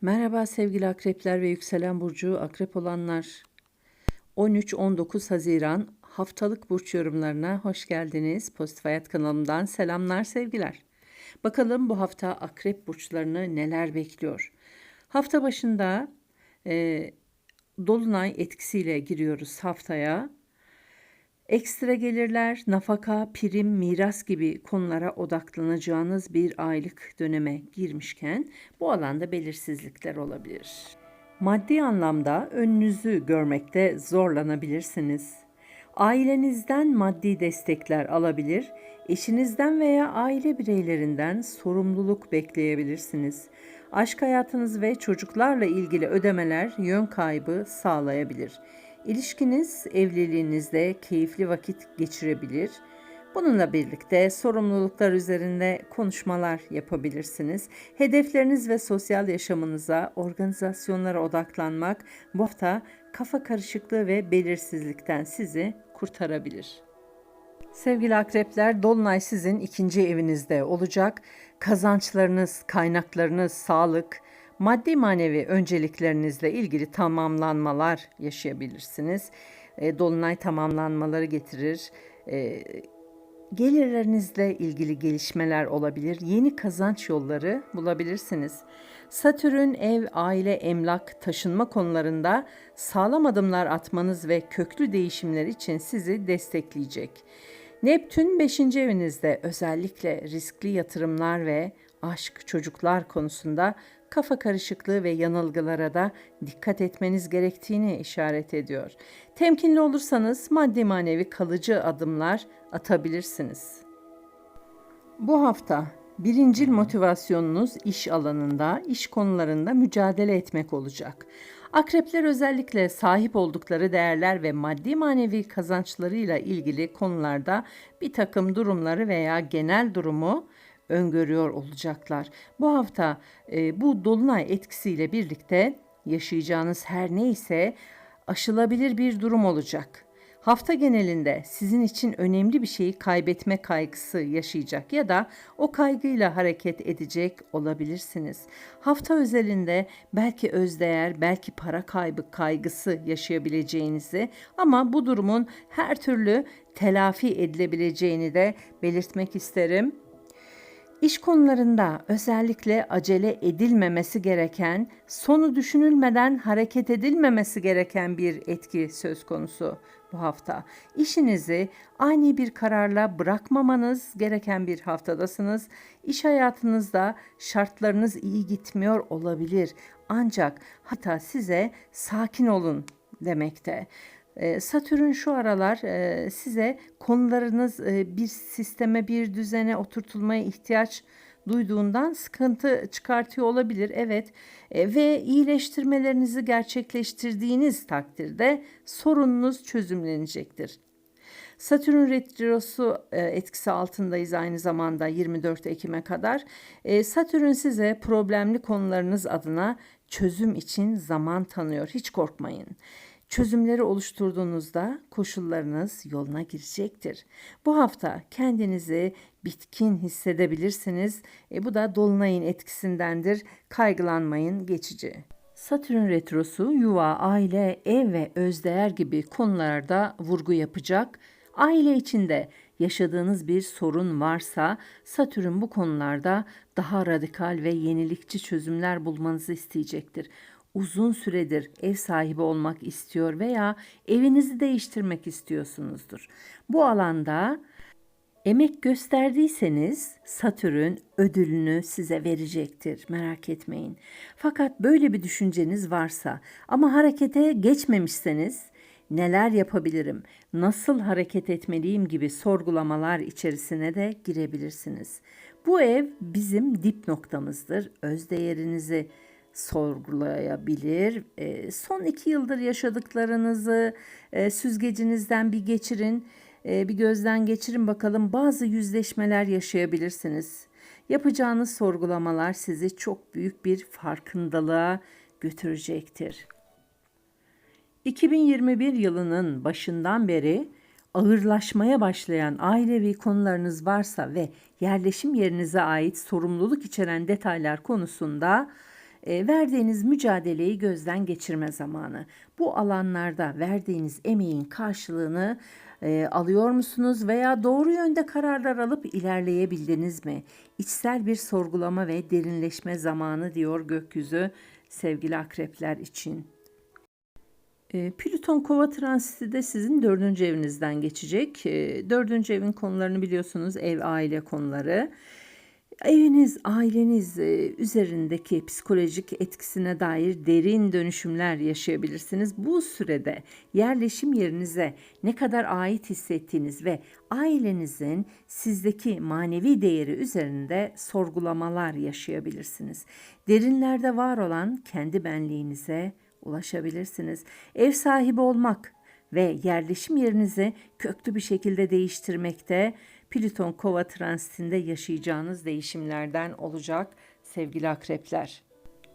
Merhaba sevgili akrepler ve yükselen burcu akrep olanlar. 13-19 Haziran haftalık burç yorumlarına hoş geldiniz. Pozitif Hayat kanalımdan selamlar sevgiler. Bakalım bu hafta akrep burçlarını neler bekliyor. Hafta başında e, Dolunay etkisiyle giriyoruz haftaya. Ekstra gelirler, nafaka, prim, miras gibi konulara odaklanacağınız bir aylık döneme girmişken bu alanda belirsizlikler olabilir. Maddi anlamda önünüzü görmekte zorlanabilirsiniz. Ailenizden maddi destekler alabilir, eşinizden veya aile bireylerinden sorumluluk bekleyebilirsiniz. Aşk hayatınız ve çocuklarla ilgili ödemeler yön kaybı sağlayabilir. İlişkiniz evliliğinizde keyifli vakit geçirebilir. Bununla birlikte sorumluluklar üzerinde konuşmalar yapabilirsiniz. Hedefleriniz ve sosyal yaşamınıza, organizasyonlara odaklanmak bu hafta kafa karışıklığı ve belirsizlikten sizi kurtarabilir. Sevgili akrepler, Dolunay sizin ikinci evinizde olacak. Kazançlarınız, kaynaklarınız, sağlık, maddi manevi önceliklerinizle ilgili tamamlanmalar yaşayabilirsiniz. E, Dolunay tamamlanmaları getirir. E, gelirlerinizle ilgili gelişmeler olabilir. Yeni kazanç yolları bulabilirsiniz. Satürn ev, aile, emlak, taşınma konularında sağlam adımlar atmanız ve köklü değişimler için sizi destekleyecek. Neptün 5. evinizde özellikle riskli yatırımlar ve aşk, çocuklar konusunda kafa karışıklığı ve yanılgılara da dikkat etmeniz gerektiğini işaret ediyor. Temkinli olursanız maddi manevi kalıcı adımlar atabilirsiniz. Bu hafta birincil motivasyonunuz iş alanında, iş konularında mücadele etmek olacak. Akrepler özellikle sahip oldukları değerler ve maddi manevi kazançlarıyla ilgili konularda bir takım durumları veya genel durumu öngörüyor olacaklar. Bu hafta e, bu dolunay etkisiyle birlikte yaşayacağınız her neyse aşılabilir bir durum olacak. Hafta genelinde sizin için önemli bir şeyi kaybetme kaygısı yaşayacak ya da o kaygıyla hareket edecek olabilirsiniz. Hafta özelinde belki özdeğer, belki para kaybı kaygısı yaşayabileceğinizi ama bu durumun her türlü telafi edilebileceğini de belirtmek isterim. İş konularında özellikle acele edilmemesi gereken, sonu düşünülmeden hareket edilmemesi gereken bir etki söz konusu bu hafta. İşinizi ani bir kararla bırakmamanız gereken bir haftadasınız. İş hayatınızda şartlarınız iyi gitmiyor olabilir. Ancak hatta size sakin olun demekte. Ee, Satürn şu aralar e, size konularınız e, bir sisteme, bir düzene oturtulmaya ihtiyaç duyduğundan sıkıntı çıkartıyor olabilir. Evet e, ve iyileştirmelerinizi gerçekleştirdiğiniz takdirde sorununuz çözümlenecektir. Satürn retrosu etkisi altındayız aynı zamanda 24 Ekim'e kadar. Satürn size problemli konularınız adına çözüm için zaman tanıyor. Hiç korkmayın. Çözümleri oluşturduğunuzda koşullarınız yoluna girecektir. Bu hafta kendinizi bitkin hissedebilirsiniz. E, bu da dolunayın etkisindendir. Kaygılanmayın, geçici. Satürn retrosu yuva, aile, ev ve özdeğer gibi konularda vurgu yapacak. Aile içinde yaşadığınız bir sorun varsa Satürn bu konularda daha radikal ve yenilikçi çözümler bulmanızı isteyecektir uzun süredir ev sahibi olmak istiyor veya evinizi değiştirmek istiyorsunuzdur. Bu alanda emek gösterdiyseniz Satürn ödülünü size verecektir. Merak etmeyin. Fakat böyle bir düşünceniz varsa ama harekete geçmemişseniz neler yapabilirim, nasıl hareket etmeliyim gibi sorgulamalar içerisine de girebilirsiniz. Bu ev bizim dip noktamızdır. Öz değerinizi sorgulayabilir. E, son iki yıldır yaşadıklarınızı e, süzgecinizden bir geçirin, e, bir gözden geçirin bakalım. Bazı yüzleşmeler yaşayabilirsiniz. Yapacağınız sorgulamalar sizi çok büyük bir farkındalığa götürecektir. 2021 yılının başından beri ağırlaşmaya başlayan ailevi konularınız varsa ve yerleşim yerinize ait sorumluluk içeren detaylar konusunda verdiğiniz mücadeleyi gözden geçirme zamanı. Bu alanlarda verdiğiniz emeğin karşılığını e, alıyor musunuz veya doğru yönde kararlar alıp ilerleyebildiniz mi? İçsel bir sorgulama ve derinleşme zamanı diyor gökyüzü sevgili akrepler için. E, Plüton kova transiti de sizin dördüncü evinizden geçecek. E, dördüncü evin konularını biliyorsunuz ev aile konuları. Eviniz, aileniz e, üzerindeki psikolojik etkisine dair derin dönüşümler yaşayabilirsiniz. Bu sürede yerleşim yerinize ne kadar ait hissettiğiniz ve ailenizin sizdeki manevi değeri üzerinde sorgulamalar yaşayabilirsiniz. Derinlerde var olan kendi benliğinize ulaşabilirsiniz. Ev sahibi olmak ve yerleşim yerinizi köklü bir şekilde değiştirmekte Plüton Kova transitinde yaşayacağınız değişimlerden olacak sevgili akrepler.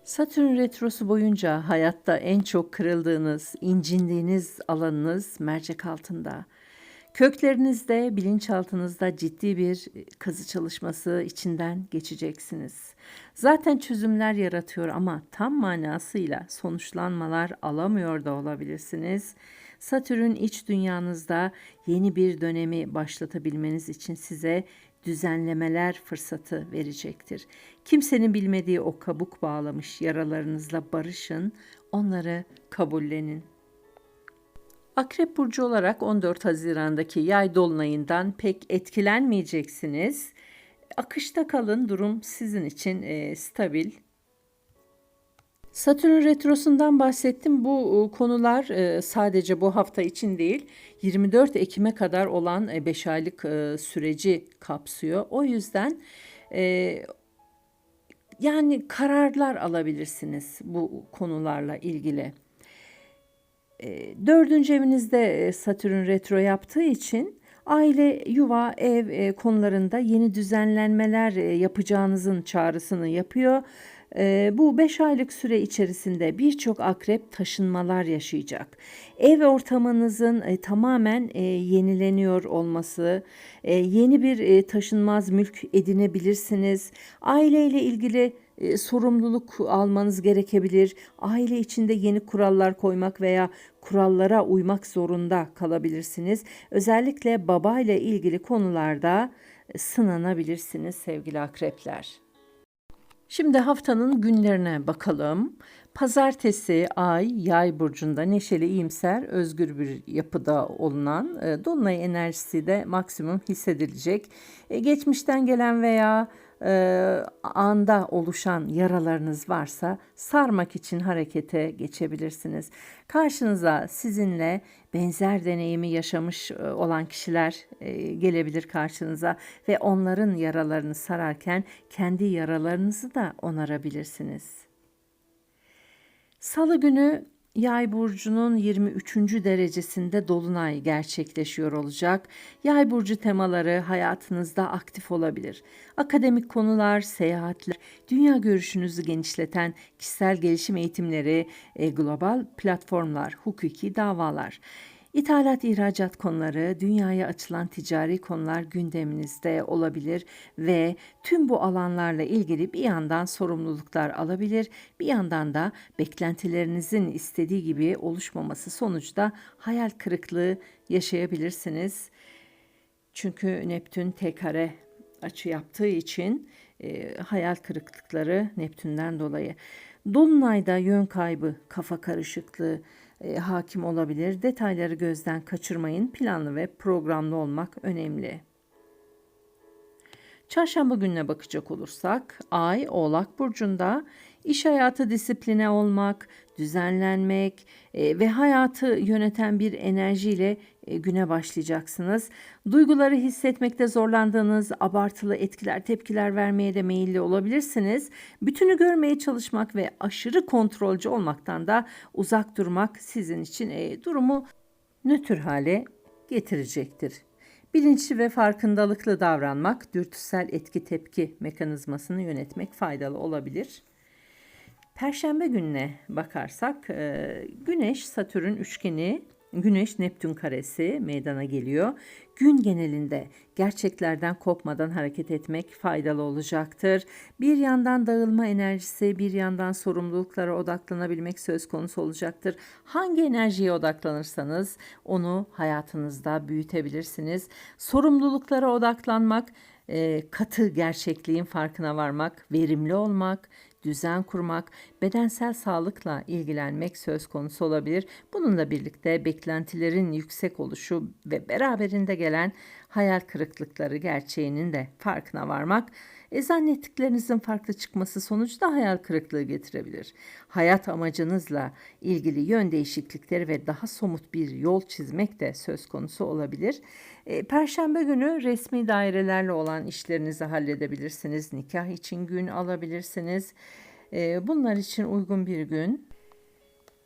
Satürn retrosu boyunca hayatta en çok kırıldığınız, incindiğiniz alanınız mercek altında. Köklerinizde, bilinçaltınızda ciddi bir kazı çalışması içinden geçeceksiniz. Zaten çözümler yaratıyor ama tam manasıyla sonuçlanmalar alamıyor da olabilirsiniz. Satürn iç dünyanızda yeni bir dönemi başlatabilmeniz için size düzenlemeler fırsatı verecektir. Kimsenin bilmediği o kabuk bağlamış yaralarınızla barışın, onları kabullenin. Akrep burcu olarak 14 Haziran'daki yay dolunayından pek etkilenmeyeceksiniz. Akışta kalın, durum sizin için e, stabil. Satürn retrosundan bahsettim. Bu e, konular e, sadece bu hafta için değil, 24 Ekim'e kadar olan 5 e, aylık süreci kapsıyor. O yüzden yani kararlar alabilirsiniz bu konularla ilgili. Dördüncü evinizde Satürn retro yaptığı için aile, yuva, ev konularında yeni düzenlenmeler yapacağınızın çağrısını yapıyor. E, bu 5 aylık süre içerisinde birçok akrep taşınmalar yaşayacak. Ev ortamınızın e, tamamen e, yenileniyor olması, e, yeni bir e, taşınmaz mülk edinebilirsiniz. Aileyle ilgili e, sorumluluk almanız gerekebilir. Aile içinde yeni kurallar koymak veya kurallara uymak zorunda kalabilirsiniz. Özellikle baba ile ilgili konularda e, sınanabilirsiniz sevgili akrepler. Şimdi haftanın günlerine bakalım. Pazartesi ay yay burcunda neşeli, iyimser, özgür bir yapıda olunan e, dolunay enerjisi de maksimum hissedilecek. E, geçmişten gelen veya e, anda oluşan yaralarınız varsa sarmak için harekete geçebilirsiniz. Karşınıza sizinle benzer deneyimi yaşamış e, olan kişiler e, gelebilir karşınıza ve onların yaralarını sararken kendi yaralarınızı da onarabilirsiniz. Salı günü Yay burcunun 23. derecesinde dolunay gerçekleşiyor olacak. Yay burcu temaları hayatınızda aktif olabilir. Akademik konular, seyahatler, dünya görüşünüzü genişleten kişisel gelişim eğitimleri, e, global platformlar, hukuki davalar. İthalat ihracat konuları, dünyaya açılan ticari konular gündeminizde olabilir ve tüm bu alanlarla ilgili bir yandan sorumluluklar alabilir, bir yandan da beklentilerinizin istediği gibi oluşmaması sonuçta hayal kırıklığı yaşayabilirsiniz. Çünkü Neptün tekare açı yaptığı için e, hayal kırıklıkları Neptün'den dolayı. Dolunayda yön kaybı, kafa karışıklığı, e, hakim olabilir. Detayları gözden kaçırmayın. Planlı ve programlı olmak önemli. Çarşamba gününe bakacak olursak Ay Oğlak burcunda iş hayatı disipline olmak, düzenlenmek e, ve hayatı yöneten bir enerjiyle e, güne başlayacaksınız. Duyguları hissetmekte zorlandığınız, abartılı etkiler, tepkiler vermeye de meyilli olabilirsiniz. Bütünü görmeye çalışmak ve aşırı kontrolcü olmaktan da uzak durmak sizin için e, durumu nötr hale getirecektir. Bilinçli ve farkındalıklı davranmak, dürtüsel etki tepki mekanizmasını yönetmek faydalı olabilir. Perşembe gününe bakarsak e, Güneş Satürn üçgeni Güneş Neptün karesi meydana geliyor. Gün genelinde gerçeklerden kopmadan hareket etmek faydalı olacaktır. Bir yandan dağılma enerjisi, bir yandan sorumluluklara odaklanabilmek söz konusu olacaktır. Hangi enerjiye odaklanırsanız onu hayatınızda büyütebilirsiniz. Sorumluluklara odaklanmak, e, katı gerçekliğin farkına varmak, verimli olmak, düzen kurmak, bedensel sağlıkla ilgilenmek söz konusu olabilir. Bununla birlikte beklentilerin yüksek oluşu ve beraberinde gelen hayal kırıklıkları gerçeğinin de farkına varmak, e, zannettiklerinizin farklı çıkması sonucu da hayal kırıklığı getirebilir. Hayat amacınızla ilgili yön değişiklikleri ve daha somut bir yol çizmek de söz konusu olabilir. E, Perşembe günü resmi dairelerle olan işlerinizi halledebilirsiniz. Nikah için gün alabilirsiniz. E, bunlar için uygun bir gün.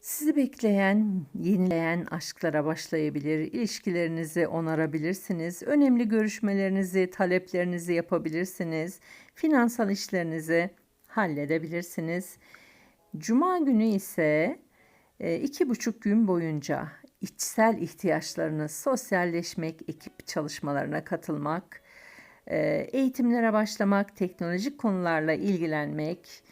Sizi bekleyen, yenileyen aşklara başlayabilir, ilişkilerinizi onarabilirsiniz, önemli görüşmelerinizi, taleplerinizi yapabilirsiniz, finansal işlerinizi halledebilirsiniz. Cuma günü ise e, iki buçuk gün boyunca içsel ihtiyaçlarınız, sosyalleşmek, ekip çalışmalarına katılmak, e, eğitimlere başlamak, teknolojik konularla ilgilenmek,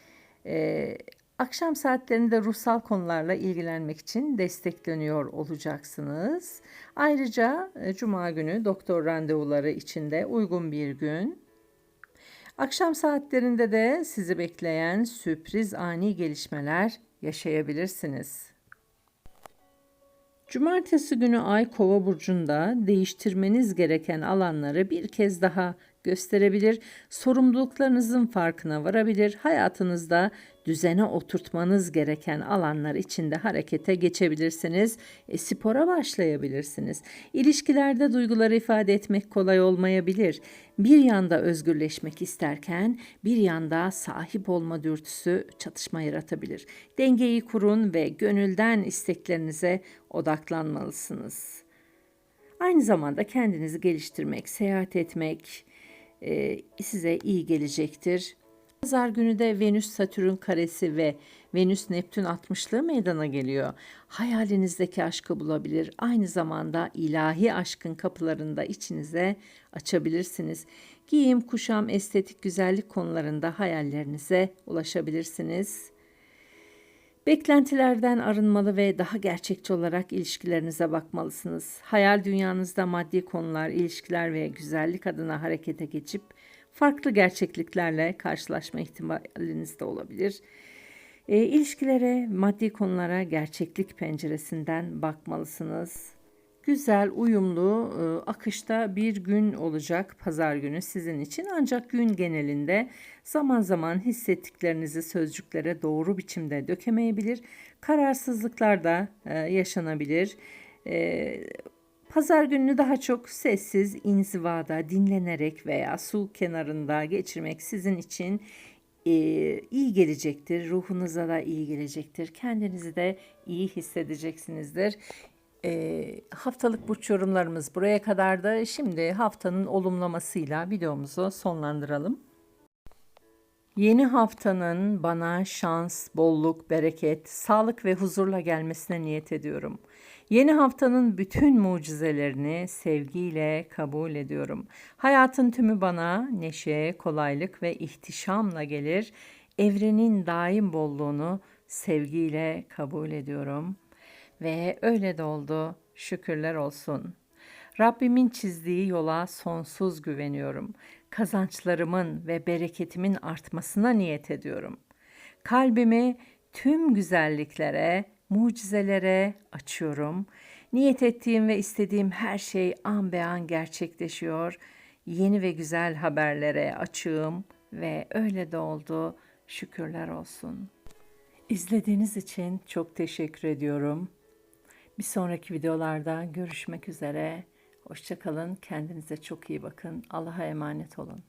e, akşam saatlerinde ruhsal konularla ilgilenmek için destekleniyor olacaksınız. Ayrıca e, cuma günü doktor randevuları için de uygun bir gün. Akşam saatlerinde de sizi bekleyen sürpriz ani gelişmeler yaşayabilirsiniz. Cumartesi günü Ay Kova burcunda değiştirmeniz gereken alanları bir kez daha gösterebilir, sorumluluklarınızın farkına varabilir, hayatınızda düzene oturtmanız gereken alanlar içinde harekete geçebilirsiniz, e, spora başlayabilirsiniz. İlişkilerde duyguları ifade etmek kolay olmayabilir. Bir yanda özgürleşmek isterken bir yanda sahip olma dürtüsü çatışma yaratabilir. Dengeyi kurun ve gönülden isteklerinize odaklanmalısınız. Aynı zamanda kendinizi geliştirmek, seyahat etmek, e, size iyi gelecektir. Pazar günü de Venüs Satürn karesi ve Venüs Neptün 60'lığı meydana geliyor. Hayalinizdeki aşkı bulabilir. Aynı zamanda ilahi aşkın kapılarını da içinize açabilirsiniz. Giyim, kuşam, estetik, güzellik konularında hayallerinize ulaşabilirsiniz. Beklentilerden arınmalı ve daha gerçekçi olarak ilişkilerinize bakmalısınız. Hayal dünyanızda maddi konular, ilişkiler ve güzellik adına harekete geçip farklı gerçekliklerle karşılaşma ihtimaliniz de olabilir. E, ilişkilere, maddi konulara gerçeklik penceresinden bakmalısınız güzel, uyumlu, e, akışta bir gün olacak pazar günü sizin için. Ancak gün genelinde zaman zaman hissettiklerinizi sözcüklere doğru biçimde dökemeyebilir. Kararsızlıklar da e, yaşanabilir. E, pazar gününü daha çok sessiz, inzivada, dinlenerek veya su kenarında geçirmek sizin için iyi gelecektir. Ruhunuza da iyi gelecektir. Kendinizi de iyi hissedeceksinizdir. E, haftalık burç yorumlarımız buraya kadardı. Şimdi haftanın olumlamasıyla videomuzu sonlandıralım. Yeni haftanın bana şans, bolluk, bereket, sağlık ve huzurla gelmesine niyet ediyorum. Yeni haftanın bütün mucizelerini sevgiyle kabul ediyorum. Hayatın tümü bana neşe, kolaylık ve ihtişamla gelir. Evrenin daim bolluğunu sevgiyle kabul ediyorum. Ve öyle de oldu. Şükürler olsun. Rabbimin çizdiği yola sonsuz güveniyorum. Kazançlarımın ve bereketimin artmasına niyet ediyorum. Kalbimi tüm güzelliklere, mucizelere açıyorum. Niyet ettiğim ve istediğim her şey an be an gerçekleşiyor. Yeni ve güzel haberlere açığım ve öyle de oldu. Şükürler olsun. İzlediğiniz için çok teşekkür ediyorum. Bir sonraki videolarda görüşmek üzere. Hoşçakalın. Kendinize çok iyi bakın. Allah'a emanet olun.